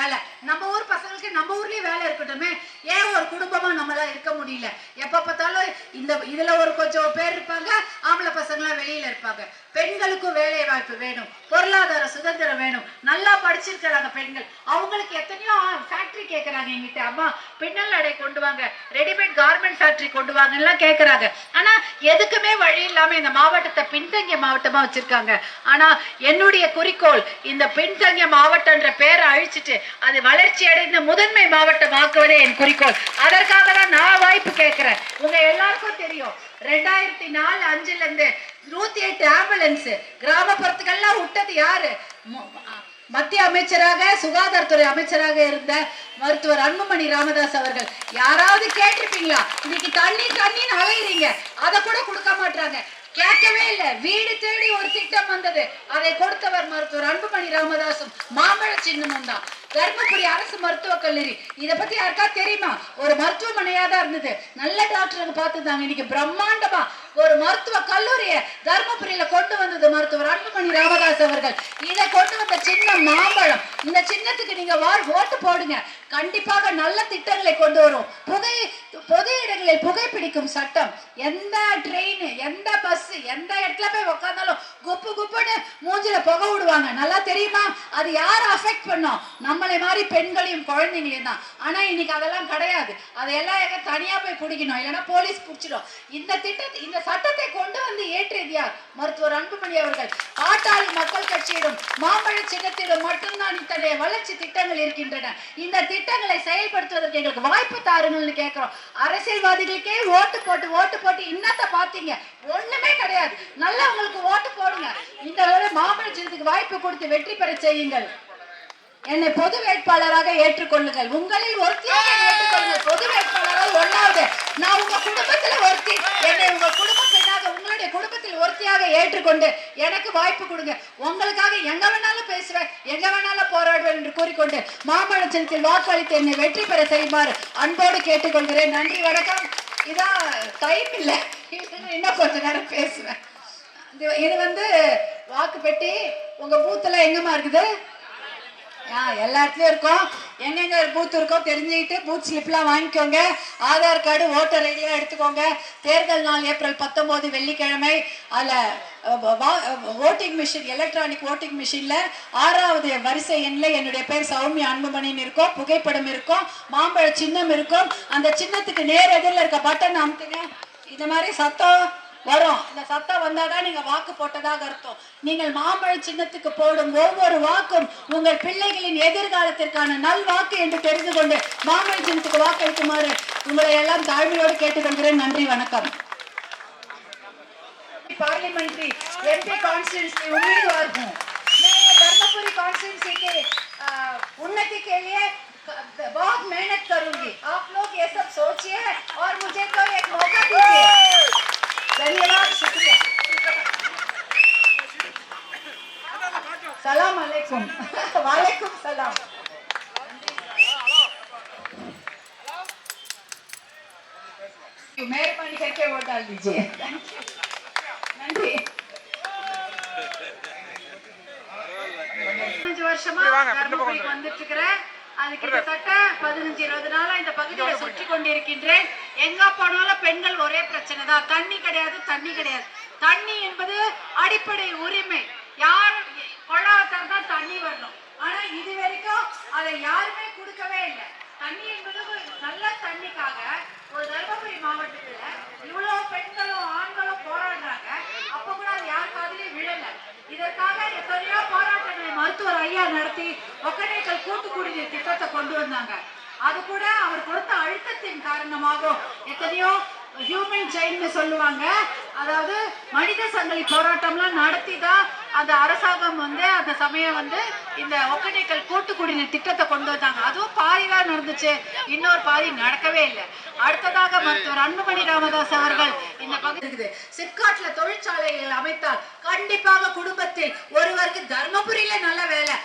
வேலை. நம்ம ஊர் பசங்களுக்கு நம்ம ஊர்லயே வேலை இருக்கட்டுமே. ஏன் ஒரு குடும்பமா நம்மளால இருக்க முடியல? எப்ப பார்த்தாலும் இந்த இதுல ஒரு கொஞ்சம் பேர் இருப்பாங்க ஆம்பளை பசங்களாம் வெளியில இருப்பாங்க. பெண்களுக்கும் வேலை வாய்ப்பு வேணும். பொருளாதார சுதந்திரம் வேணும். நல்லா படிச்சிருக்கிறாங்க பெண்கள். அவங்களுக்கு எத்தனையோ கேட்கறாங்க எங்கிட்ட அம்மா பின்னல் அடை கொண்டு வாங்க. ரெடிமேட் கார்மெண்ட் ஃபேக்டரி கொண்டு வாங்க எல்லாம் கேட்கறாங்க ஆனா எதுக்குமே வழி இல்லாம இந்த மாவட்டத்தை பின்தங்கிய மாவட்டமா வச்சிருக்காங்க. ஆனா என்னுடைய குறிக்கோள் இந்த பின்தங்கிய மாவட்டம்ன்ற பேரை அழிச்சிட்டு அது வளர்ச்சி அடைந்த முதன்மை மாவட்டம் ஆக்குவதே என் குறிக்கோள். அதற்காக தான் நான் வாய்ப்பு கேட்கிறேன் உங்க எல்லாருக்கும் தெரியும் ரெண்டாயிரத்தி நாலு அஞ்சுல இருந்து நூத்தி எட்டு ஆம்புலன்ஸ் கிராமப்புறத்துக்கெல்லாம் விட்டது யாரு? மத்திய அமைச்சராக சுகாதாரத்துறை அமைச்சராக இருந்த மருத்துவர் அன்புமணி ராமதாஸ் அவர்கள். யாராவது கேட்டிருப்பீங்களா? இன்னைக்கு தண்ணி தண்ணின்னு அலையிறீங்க. அதை கூட கொடுக்க மாட்டாங்க கேட்கவே இல்லை. வீடு தேடி ஒரு திட்டம் வந்தது. அதை கொடுத்தவர் மருத்துவர் அன்புமணி ராமதாசும். மாம்பழ சின்னமும் தான். தர்மபுரி அரசு மருத்துவக் கல்லூரி. இதை பத்தி யாருக்கா தெரியுமா? ஒரு மருத்துவமனையா தான் இருந்தது. நல்ல டாக்டருக்கு பார்த்துதாங்க இன்னைக்கு பிரம்மாண்டமா ஒரு மருத்துவ கல்லூரியை தர்மபுரியில கொண்டு வந்தது மருத்துவர் அன்புமணி ராமதாஸ் அவர்கள். இதை கொண்டு வந்த சின்ன மாம்பழம். இந்த சின்னத்துக்கு நீங்க வார் ஓட்டு போடுங்க. கண்டிப்பாக நல்ல திட்டங்களை கொண்டு வரும். புகை பொது இடங்களில் புகைப்பிடிக்கும் சட்டம். எந்த ட்ரெயின் எந்த பஸ் எந்த இடத்துல போய் உட்காந்தாலும் குப்பு குப்புன்னு மூஞ்சில புகை விடுவாங்க. நல்லா தெரியுமா? அது யார் அஃபெக்ட் பண்ணோம்? நம்மளை மாதிரி பெண்களையும் குழந்தைங்களையும் தான். ஆனா இன்னைக்கு அதெல்லாம் கிடையாது. அதையெல்லாம் எங்க தனியா போய் பிடிக்கணும். இல்லைன்னா போலீஸ் பிடிச்சிடும். இந்த திட்டத்தை இந்த சட்டத்தை கொண்டு வந்து ஏற்றியது யார்? மருத்துவர் அன்புமணி அவர்கள். பாட்டாளி மக்கள் கட்சியிடம் மாம்பழ சின்னத்திடம் மட்டும்தான் இத்தகைய வளர்ச்சி திட்டங்கள் இருக்கின்றன. இந்த திட்டங்களை செயல்படுத்துவதற்கு எங்களுக்கு வாய்ப்பு தாருங்கள்னு கேட்கிறோம். அரசியல்வாதிகளுக்கே ஓட்டு போட்டு ஓட்டு போட்டு இன்னத்தை பார்த்தீங்க. ஒண்ணுமே கிடையாது. நல்லா உங்களுக்கு ஓட்டு போடுங்க. இந்த மாமல்ல சின்னத்துக்கு வாய்ப்பு கொடுத்து வெற்றி பெற செய்யுங்கள். என்னை பொது வேட்பாளராக ஏற்றுக்கொள்ளுங்கள். உங்களில் ஒருத்தியாக ஏற்றுக்கொள்ளுங்கள் பொது வேட்பாளராக ஒன்றாவது. நான் உங்க குடும்பத்துல ஒருத்தி. என்னை உங்க குடும்ப பெண்ணாக உங்களுடைய குடும்பத்தில் ஒருத்தியாக ஏற்றுக்கொண்டு எனக்கு வாய்ப்பு கொடுங்க. உங்களுக்காக எங்க வேணாலும் பேசுவேன். என்ன வேணாலும் போராடுவேன் என்று கூறிக்கொண்டு மாமல்லத்தில் வாக்களித்து என்னை வெற்றி பெற செய்யுமாறு அன்போடு கேட்டுக்கொள்கிறேன். நன்றி வணக்கம். இதான் டைம் இல்லை. இன்னும் கொஞ்ச நேரம் பேசுவேன். இது- இது வந்து வாக்கு பெட்டி. உங்க பூத்துல எங்கம்மா இருக்குது? ஆ எல்லா இடத்துலயும் இருக்கும். எங்கெங்க பூத் இருக்கோ தெரிஞ்சுக்கிட்டு பூத் ஸ்லிப்லாம் வாங்கிக்கோங்க. ஆதார் கார்டு ஓட்டர் ஐடிலாம் எடுத்துக்கோங்க. தேர்தல் நாள் ஏப்ரல் பத்தொம்போது வெள்ளிக்கிழமை. அதில் ஓட்டிங் மிஷின் எலக்ட்ரானிக் ஓட்டிங் மிஷினில் ஆறாவது வரிசை எண்ணில் என்னுடைய பேர் சௌமியா அன்புமணின்னு இருக்கும் புகைப்படம் இருக்கும் மாம்பழ சின்னம் இருக்கும். அந்த சின்னத்துக்கு நேர் எதிரில் இருக்க பட்டன் அமுத்துங்க இந்த மாதிரி சத்தம் வரும். இந்த சத்தம் வந்தாதான் நீங்க வாக்கு போட்டதாக அர்த்தம். நீங்கள் மாம்பழ சின்னத்துக்கு போடும் ஒவ்வொரு வாக்கும் உங்கள் பிள்ளைகளின் எதிர்காலத்திற்கான நல் வாக்கு என்று தெரிந்து கொண்டு மாம்பழ சின்னத்துக்கு வாக்களிக்குமாறு உங்களை எல்லாம் தாழ்மையோடு கேட்டுக்கொள்கிறேன். நன்றி வணக்கம். पार्लियामेंट्री एमपी कॉन्स्टिट्यूंसी उम्मीदवार हूँ मैं धर्मपुरी कॉन्स्टिट्यूंसी के उन्नति के लिए बहुत मेहनत करूँगी आप लोग ये सब सोचिए और मुझे तो एक मौका दीजिए धन्यवाद शुक्रिया सलाम अलैकुम वालेकुम सलाम मेहरबानी करके वोट डाल दीजिए थैंक यू பதினஞ்சு வருஷமா தர்மபுரிக்கு வந்துட்டு இருக்கிறேன் அது கிட்டத்தட்ட பதினஞ்சு இருபது நாளா இந்த பகுதியில சுற்றி கொண்டிருக்கின்றேன். எங்க போனாலும் பெண்கள் ஒரே பிரச்சனை தான். தண்ணி கிடையாது தண்ணி கிடையாது. தண்ணி என்பது அடிப்படை உரிமை. யார் கொள்ளாத்தார் தான் தண்ணி வரணும். ஆனா இது வரைக்கும் அதை யாருமே கொடுக்கவே இல்லை. தண்ணி என்பது நல்ல தண்ணிக்காக ஒரு தர்மபுரி மாவட்டத்துல இவ்வளவு பெண்களும் ஆண்களும் போராடுறாங்க அப்ப கூட அது யார் காதுலயும் விழல இதற்காக எத்தனையோ போராட்டங்களை மருத்துவர் ஐயா நடத்தி ஒக்கடைக்கல் கூட்டு குடிநீர் திட்டத்தை கொண்டு வந்தாங்க. அது கூட அவர் கொடுத்த அழுத்தத்தின் காரணமாக எத்தனையோ ஹியூமன் செயின்னு சொல்லுவாங்க. அதாவது மனித சங்கிலி போராட்டம்லாம் நடத்தி தான் அந்த அரசாங்கம் வந்து அந்த சமயம் வந்து இந்த ஒக்கடைக்கல் கூட்டு குடிநீர் திட்டத்தை கொண்டு வந்தாங்க. அதுவும் பாதி தான் நடந்துச்சு. இன்னொரு பாதி நடக்கவே இல்லை. அடுத்ததாக மருத்துவர் அன்புமணி ராமதாஸ் அவர்கள் இந்த பகுதி இருக்குது. சிப்காட்ல தொழிற்சாலைகள் அமைத்தால் கண்டிப்பாக குடும்பத்தில் ஒருவருக்கு தர்மபுரியில நல்ல வேலை.